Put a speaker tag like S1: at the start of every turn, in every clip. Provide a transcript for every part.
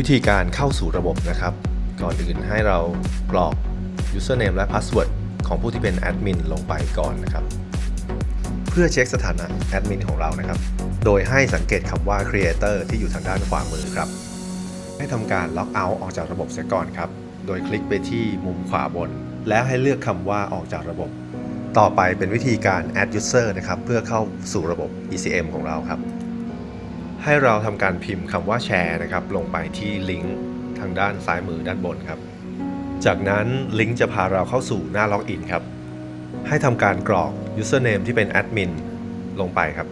S1: วิธีการเข้าสู่ระบบนะครับ ก่อนอื่นให้เรากรอก username และ password ของผู้ที่เป็นแอดมินลงไปก่อนนะครับ เพื่อเช็คสถานะแอดมินของเรานะครับ โดยให้สังเกตคำว่า creator ที่อยู่ทางด้านขวามือครับ ให้ทำการล็อกเอาท์ออกจากระบบเสียก่อนครับ โดยคลิกไปที่มุมขวาบน แล้วให้เลือกคำว่าออกจากระบบ ต่อไปเป็นวิธีการ add user นะครับ เพื่อเข้าสู่ระบบ ECM ของเราครับ ให้เราทำการพิมพ์คำว่าแชร์นะครับลงไปที่ลิงก์ทางด้านซ้ายมือด้านบนครับ จากนั้นลิงก์จะพาเราเข้าสู่หน้าล็อกอินครับ ให้ทำการกรอก username ที่เป็นแอดมินลงไปครับ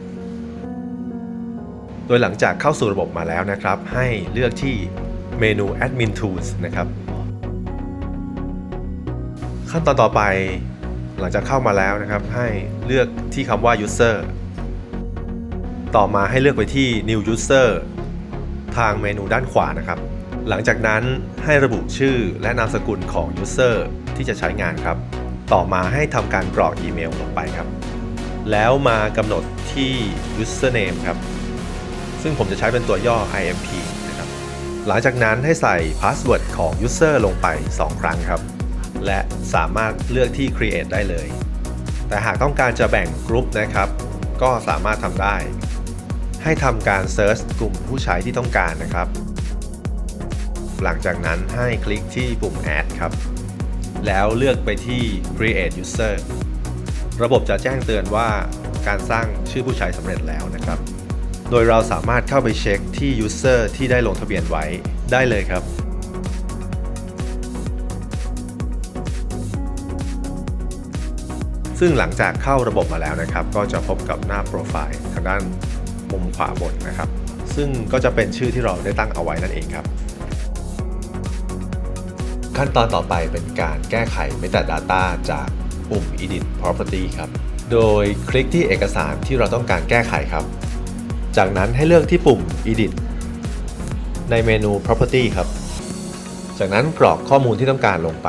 S1: โดยหลังจากเข้าสู่ระบบมาแล้วนะครับ ให้เลือกที่เมนู Admin Tools นะครับ ขั้นตอนต่อไปหลังจากเข้ามาแล้วนะครับ ให้เลือกที่คำว่า User ต่อมาให้เลือกไปที่ New User ทางเมนูด้านขวานะครับ หลังจากนั้นให้ระบุชื่อและนามสกุลของ User ที่จะใช้งานครับ ต่อมาให้ทำการกรอกอีเมลลงไปครับ แล้วมากำหนดที่ Username ครับ ซึ่งผมจะใช้เป็นตัวย่อ IMP นะครับ หลังจากนั้นให้ใส่พาสเวิร์ดของ User ลงไป 2 ครั้งครับ และสามารถเลือกที่ Create ได้เลย แต่หากต้องการจะแบ่งกลุ่มนะครับ ก็สามารถทำได้ ให้ทำการ Search กลุ่มผู้ใช้ที่ต้องการนะครับ หลังจากนั้นให้คลิกที่ปุ่ม Add ครับ แล้วเลือกไปที่ Create User ระบบจะแจ้งเตือนว่าการสร้างชื่อผู้ใช้สำเร็จแล้วนะครับ โดยเราสามารถเข้าไปเช็คที่ User ที่ได้ลงทะเบียนไว้ได้เลยครับซึ่งหลังจากเข้าระบบมาแล้วนะครับ ก็จะพบกับหน้าโปรไฟล์ทางด้าน มุมขวาบนนะครับ ซึ่งก็จะเป็นชื่อที่เราได้ตั้งเอาไว้นั่นเองครับ ขั้นตอนต่อไปเป็นการแก้ไข Metadata จากปุ่ม Edit Property ครับ โดยคลิกที่เอกสารที่เราต้องการแก้ไขครับ จากนั้นให้เลือกที่ปุ่ม Edit ในเมนู Property ครับ จากนั้นกรอกข้อมูลที่ต้องการลงไป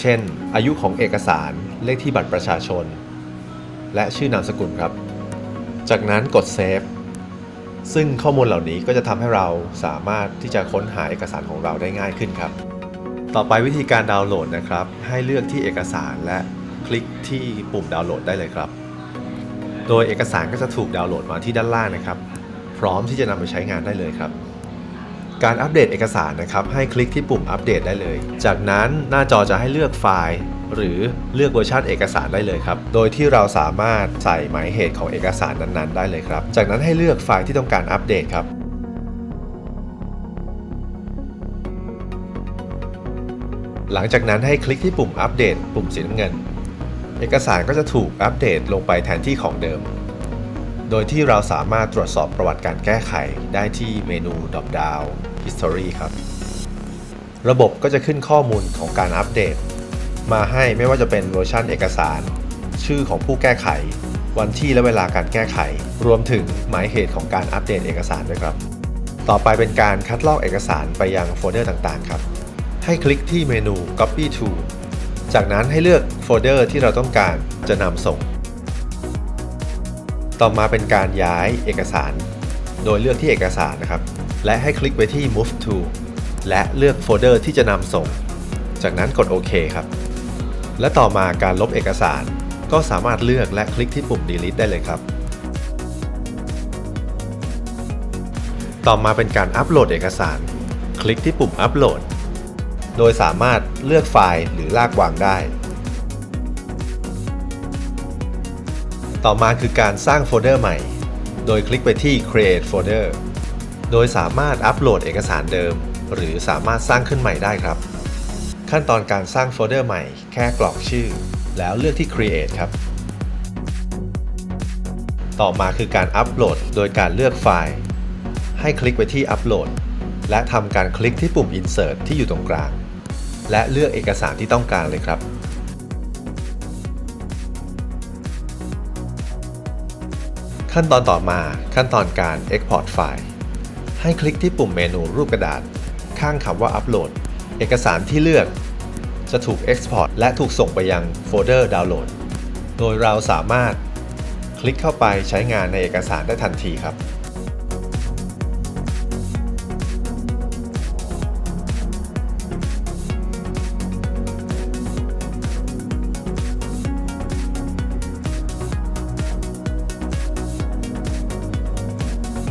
S1: เช่น อายุของเอกสาร เลขที่บัตรประชาชน และชื่อนามสกุลครับ จากนั้นกดเซฟซึ่งข้อมูลเหล่านี้ก็จะทำให้เราสามารถที่จะค้นหาเอกสารของเราได้ง่ายขึ้นครับ ต่อไปวิธีการดาวน์โหลดนะครับ ให้เลือกที่เอกสารและคลิกที่ปุ่มดาวน์โหลดได้เลยครับ โดยเอกสารก็จะถูกดาวน์โหลดมาที่ด้านล่างนะครับ พร้อมที่จะนำไปใช้งานได้เลยครับ การอัปเดตเอกสารนะครับให้คลิกที่ปุ่มอัปเดตได้เลย จากนั้นหน้าจอจะให้เลือกไฟล์ หรือเลือกเวอร์ชันเอกสารได้เลยครับ โดยที่เราสามารถใส่หมายเหตุของเอกสารนั้นๆ ได้เลยครับ จากนั้นให้เลือกไฟล์ที่ต้องการอัปเดตครับหลังจากนั้นให้คลิกที่ปุ่มอัปเดตปุ่มสีน้ำเงิน เอกสารก็จะถูกอัปเดตลงไปแทนที่ของเดิม โดยที่เราสามารถตรวจสอบประวัติการแก้ไขได้ที่เมนู Drop Down History ครับ ระบบก็จะขึ้นข้อมูลของการอัปเดต มาให้ไม่ว่าจะเป็นเวอร์ชันเอกสาร ชื่อของผู้แก้ไข วันที่และเวลาการแก้ไข รวมถึงหมายเหตุของการอัปเดตเอกสารด้วยครับ ต่อไปเป็นการคัดลอกเอกสารไปยังโฟลเดอร์ต่างๆ ครับ ให้คลิกที่เมนู Copy to จากนั้นให้เลือกโฟลเดอร์ที่เราต้องการจะนำส่ง ต่อมาเป็นการย้ายเอกสาร โดยเลือกที่เอกสารนะครับ และให้คลิกไปที่ Move to และเลือกโฟลเดอร์ที่จะนำส่ง จากนั้นกดโอเคครับ และต่อมาการลบเอกสาร ก็สามารถเลือกและคลิกที่ปุ่ม Delete ได้เลยครับ ต่อมาเป็นการอัปโหลดเอกสาร คลิกที่ปุ่มอัปโหลด โดยสามารถเลือกไฟล์หรือลากวางได้ต่อมาคือการสร้างโฟลเดอร์ใหม่ โดยคลิกไปที่ Create Folder โดยสามารถอัปโหลดเอกสารเดิม หรือสามารถสร้างขึ้นใหม่ได้ครับ ขั้นตอนการสร้างโฟลเดอร์ใหม่แค่กรอกชื่อ แล้วเลือกที่ Create ครับ ต่อมาคือการอัปโหลดโดยการเลือกไฟล์ ให้คลิกไปที่อัปโหลดและทำการคลิกที่ปุ่ม Insert ที่อยู่ตรงกลาง และเลือกเอกสารที่ต้องการเลยครับขั้นตอนต่อมาขั้นตอนการ Export ไฟล์ ให้คลิกที่ปุ่มเมนูรูปกระดาษ ข้างคำว่าอัปโหลด เอกสารที่เลือก จะถูก Export และถูกส่งไปยังโฟลเดอร์ดาวน์โหลด โดยเราสามารถคลิกเข้าไปใช้งานในเอกสารได้ทันทีครับ